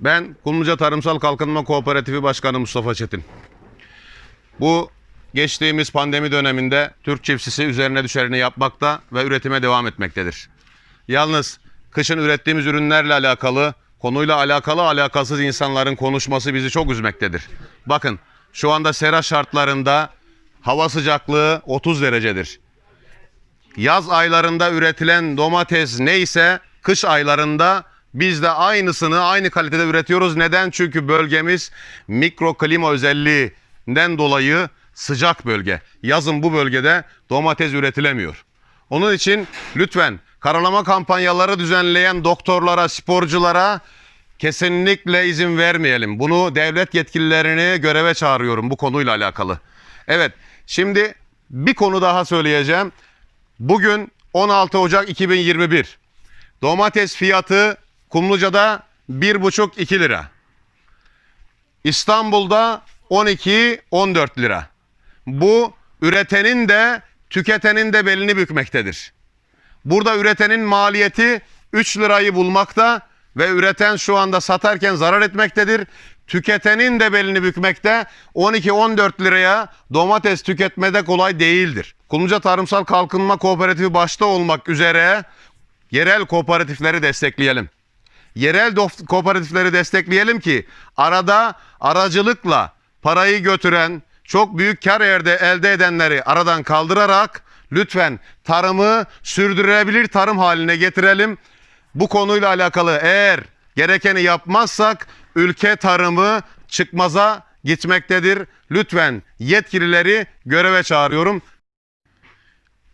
Ben Kumluca Tarımsal Kalkınma Kooperatifi Başkanı Mustafa Çetin. Bu geçtiğimiz pandemi döneminde Türk çiftçisi üzerine düşeni yapmakta ve üretime devam etmektedir. Yalnız kışın ürettiğimiz ürünlerle alakalı, konuyla alakalı alakasız insanların konuşması bizi çok üzmektedir. Bakın şu anda sera şartlarında hava sıcaklığı 30 derecedir. Yaz aylarında üretilen domates neyse kış aylarında biz de aynısını aynı kalitede üretiyoruz. Neden? Çünkü bölgemiz mikroklima özelliğinden dolayı sıcak bölge. Yazın bu bölgede domates üretilemiyor. Onun için lütfen karalama kampanyaları düzenleyen doktorlara, sporculara kesinlikle izin vermeyelim. Bunu devlet yetkililerini göreve çağırıyorum bu konuyla alakalı. Evet, şimdi bir konu daha söyleyeceğim. Bugün 16 Ocak 2021. Domates fiyatı Kumluca'da 1,5-2 lira. İstanbul'da 12-14 lira. Bu üretenin de tüketenin de belini bükmektedir. Burada üretenin maliyeti 3 lirayı bulmakta ve üreten şu anda satarken zarar etmektedir. Tüketenin de belini bükmekte 12-14 liraya domates tüketmede kolay değildir. Kumluca Tarımsal Kalkınma Kooperatifi başta olmak üzere yerel kooperatifleri destekleyelim. Yerel kooperatifleri destekleyelim ki arada aracılıkla parayı götüren, çok büyük kar elde, elde edenleri aradan kaldırarak lütfen tarımı sürdürülebilir tarım haline getirelim. Bu konuyla alakalı eğer gerekeni yapmazsak ülke tarımı çıkmaza gitmektedir. Lütfen yetkilileri göreve çağırıyorum.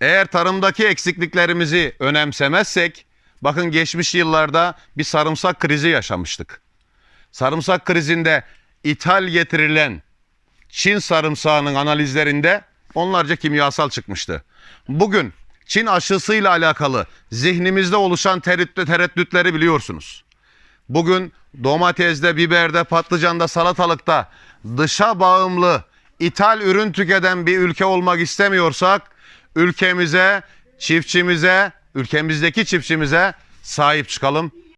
Eğer tarımdaki eksikliklerimizi önemsemezsek, bakın geçmiş yıllarda bir sarımsak krizi yaşamıştık. Sarımsak krizinde ithal getirilen Çin sarımsağının analizlerinde onlarca kimyasal çıkmıştı. Bugün Çin aşısıyla alakalı zihnimizde oluşan tereddüt- tereddütleri biliyorsunuz. Bugün domatesde, biberde, patlıcanda, salatalıkta dışa bağımlı ithal ürün tüketen bir ülke olmak istemiyorsak ülkemize, çiftçimize, ülkemizdeki çiftçimize sahip çıkalım.